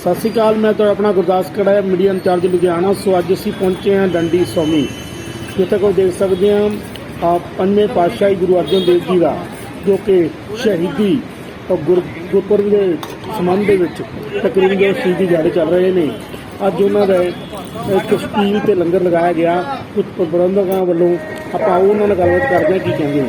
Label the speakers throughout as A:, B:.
A: ਸਤਿ ਸ਼੍ਰੀ ਅਕਾਲ, ਮੈਂ ਤੁਹਾਡਾ ਆਪਣਾ ਗੁਰਦਾਸ ਕੜਾ ਮੀਡੀਆ ਇੰਚਾਰਜ ਲੁਧਿਆਣਾ। ਸੋ ਅੱਜ ਅਸੀਂ ਪਹੁੰਚੇ ਹਾਂ ਡੰਡੀ ਸੌਮੀ, ਜਿੱਥੇ ਕੋਈ ਦੇਖ ਸਕਦੇ ਹਾਂ ਆ ਪੰਜਵੇਂ ਪਾਤਸ਼ਾਹੀ ਗੁਰੂ ਅਰਜਨ ਦੇਵ ਜੀ ਦਾ, ਜੋ ਕਿ ਸ਼ਹੀਦੀ ਗੁਰ- ਗੁਰਪੁਰਬ ਦੇ ਸੰਬੰਧ ਦੇ ਵਿੱਚ ਤਕਰੀਬਨ ਜੋ ਸ਼ਹੀਦੀ ਦਿਹਾੜੇ ਚੱਲ ਰਹੇ ਨੇ। ਅੱਜ ਉਹਨਾਂ ਦਾ ਇੱਕ ਸਪੀਲ ਤੇ ਲੰਗਰ ਲਗਾਇਆ ਗਿਆ। ਕੁਝ ਪ੍ਰਬੰਧਕਾਂ ਵੱਲੋਂ ਆਪਾਂ ਉਹਨਾਂ ਨਾਲ ਗੱਲਬਾਤ ਕਰਦੇ ਹਾਂ, ਕੀ ਕਹਿੰਦੇ ਨੇ।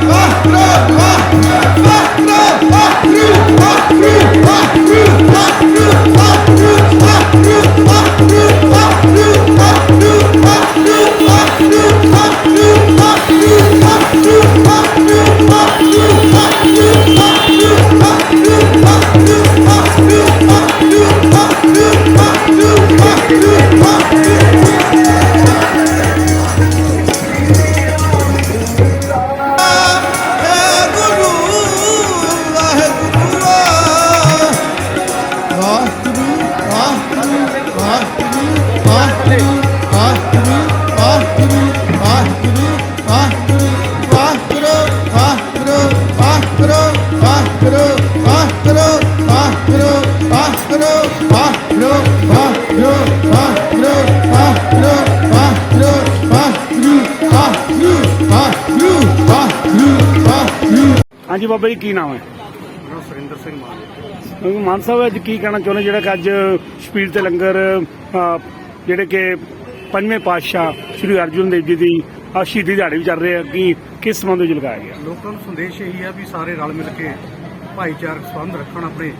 B: tropa, tropa.
A: ਹਾਂਜੀ ਬਾਬਾ ਜੀ ਕੀ ਨਾਮ ਹੈ
C: ਮੇਰਾ ਸੁਰਿੰਦਰ ਸਿੰਘ ਮਾਨ
A: ਕਿਉਂਕਿ ਮਾਨ ਸਾਹਿਬ ਅੱਜ ਕੀ ਕਹਿਣਾ ਚਾਹੁੰਦੇ ਜਿਹੜਾ ਕਿ ਅੱਜ ਸਪੀਡ ਤੇ ਲੰਗਰ ਜਿਹੜੇ ਕਿ ਪੰਜਵੇਂ ਪਾਤਸ਼ਾਹ ਸ੍ਰੀ ਅਰਜੁਨ ਦੇਵ ਜੀ ਦੀ ਸ਼ਹੀਦੀ ਦਿਹਾੜੇ ਵੀ ਚੱਲ ਰਹੇ ਆ ਕਿ ਕਿਸ ਸੰਬੰਧ ਵਿੱਚ ਲਗਾਇਆ ਗਿਆ?
C: ਲੋਕਾਂ ਨੂੰ ਸੰਦੇਸ਼ ਇਹੀ ਆ ਵੀ ਸਾਰੇ ਰਲ ਮਿਲ ਕੇ ਭਾਈਚਾਰਕ ਸੰਬੰਧ ਰੱਖਣ ਆਪਣੇ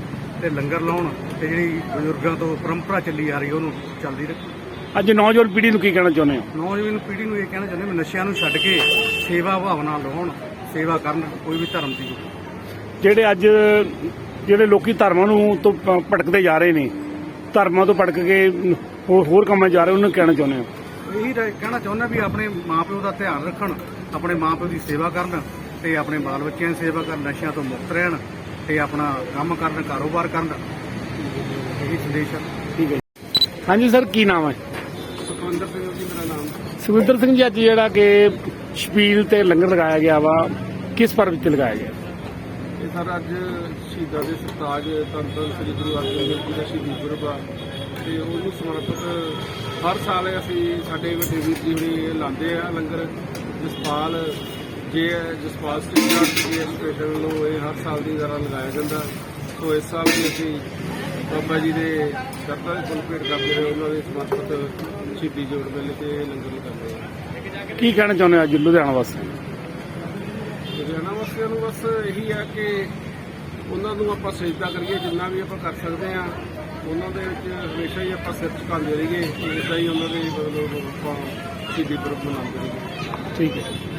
C: ਤੇ ਲੰਗਰ ਲਾਉਣ ਤੇ ਜਿਹੜੀ ਬਜ਼ੁਰਗਾਂ ਤੋਂ ਪਰੰਪਰਾ ਚੱਲੀ ਆ ਰਹੀ ਉਹਨੂੰ ਚੱਲਦੀ ਰੱਖਣ
A: ਅੱਜ ਨੌਜਵਾਨ ਪੀੜ੍ਹੀ ਨੂੰ ਕੀ ਕਹਿਣਾ ਚਾਹੁੰਦੇ ਹੋ?
C: ਨੌਜਵਾਨ ਪੀੜ੍ਹੀ ਨੂੰ ਇਹ ਕਹਿਣਾ ਚਾਹੁੰਦੇ ਵੀ ਨਸ਼ਿਆਂ ਨੂੰ ਛੱਡ ਕੇ ਸੇਵਾ ਭਾਵਨਾ ਲਾਉਣ ਸੇਵਾ ਕਰਨ ਕੋਈ ਵੀ ਧਰਮ ਦੀ।
A: ਜਿਹੜੇ ਅੱਜ ਜਿਹੜੇ ਲੋਕੀ ਧਰਮਾਂ ਨੂੰ ਤੋਂ ਭਟਕਦੇ ਜਾ ਰਹੇ ਨੇ ਧਰਮਾਂ ਤੋਂ ਭਟਕ ਕੇ ਹੋਰ ਹੋਰ ਕੰਮਾਂ ਜਾ ਰਹੇ ਉਹਨਾਂ ਨੂੰ ਕਹਿਣਾ ਚਾਹੁੰਦੇ ਹੋ।
C: ਇਹੀ ਕਹਿਣਾ ਚਾਹੁੰਦਾ ਵੀ ਆਪਣੇ ਮਾਪਿਓ ਦਾ ਧਿਆਨ ਰੱਖਣ ਆਪਣੇ ਮਾਪਿਓ ਦੀ ਸੇਵਾ ਕਰਨ ਤੇ ਆਪਣੇ ਬਾਲ ਬੱਚਿਆਂ ਦੀ ਸੇਵਾ ਕਰਨ ਨਸ਼ਿਆਂ ਤੋਂ ਮੁਕਤ ਰਹਿਣ ਤੇ ਆਪਣਾ ਕੰਮ ਕਰਨ ਕਾਰੋਬਾਰ ਕਰਨ। ਇਹੀ ਸੰਦੇਸ਼ ਹੈ।
A: ਠੀਕ ਹੈ। ਹਾਂਜੀ ਸਰ ਕੀ ਨਾਮ ਹੈ?
C: ਸੁਖਵਿੰਦਰ ਸਿੰਘ ਜੀ ਮੇਰਾ ਨਾਮ।
A: ਸੁਖਵਿੰਦਰ ਸਿੰਘ ਜੀ ਅੱਜ ਜਿਹੜਾ ਕਿ ਸ਼ਪੀਲ ਤੇ ਲੰਗਰ ਲਗਾਇਆ ਗਿਆ ਵਾ ਕਿਸ ਪਰਵ ਤੇ ਲਗਾਇਆ ਗਿਆ?
D: ਇਹ ਸਰ, ਅੱਜ ਸ਼ਹੀਦਾਂ ਦੇ ਸਰਤਾਜ ਧੰਨ ਧੰਨ ਸ੍ਰੀ ਗੁਰੂ ਅਰਜਨ ਦੇਵ ਜੀ ਦਾ ਸ਼ਹੀਦੀ ਗੁਰਬ ਆ। ਤੇ ਉਹਨੂੰ ਸਮਰਪਿਤ ਹਰ ਸਾਲ ਅਸੀਂ ਸਾਡੇ ਵੱਡੇ ਵੀਰ ਜੀ ਹੁਣੀ ਇਹ ਲਾਉਂਦੇ ਆ ਲੰਗਰ। ਜਸਪਾਲ ਜੇ ਜਸਪਾਲ ਸਿੰਘ ਜੀ ਦੇ ਨੂੰ ਇਹ ਹਰ ਸਾਲ ਦੀ ਤਰ੍ਹਾਂ ਲਗਾਇਆ ਜਾਂਦਾ। ਸੋ ਇਸ ਸਾਲ ਵੀ ਅਸੀਂ ਬਾਬਾ ਜੀ ਦੇ ਕਰਤਾ ਦੇ ਫੁੱਲ ਭੇਟ ਕਰਦੇ ਹੋਏ ਉਹਨਾਂ ਦੇ ਸਮਰਪਿਤ ਸ਼ਹੀਦੀ ਜੋੜ ਮੇਲੇ ਤੇ ਇਹ ਲੰਗਰ ਲਗਾਉਂਦੇ ਆ।
A: ਕੀ ਕਹਿਣਾ ਚਾਹੁੰਦੇ ਅੱਜ ਲੁਧਿਆਣਾ ਵਾਸਤੇ
D: ਲੁਧਿਆਣਾ ਵਾਸੀਆਂ ਨੂੰ ਬਸ ਇਹੀ ਆ ਕਿ ਉਹਨਾਂ ਨੂੰ ਆਪਾਂ ਸਜਦਾ ਕਰੀਏ, ਜਿੰਨਾ ਵੀ ਆਪਾਂ ਕਰ ਸਕਦੇ ਆ ਉਹਨਾਂ ਦੇ ਵਿੱਚ ਹਮੇਸ਼ਾ ਹੀ ਆਪਾਂ ਸਿਰ ਝੁਕਾਉਂਦੇ ਰਹੀਏ। ਇਦਾਂ ਹੀ ਉਹਨਾਂ ਦੇ ਮਤਲਬ ਆਪਾਂ ਸ਼ਹੀਦੀ ਪੁਰਬ ਮਨਾਉਂਦੇ ਰਹੀਏ।
A: ਠੀਕ ਹੈ।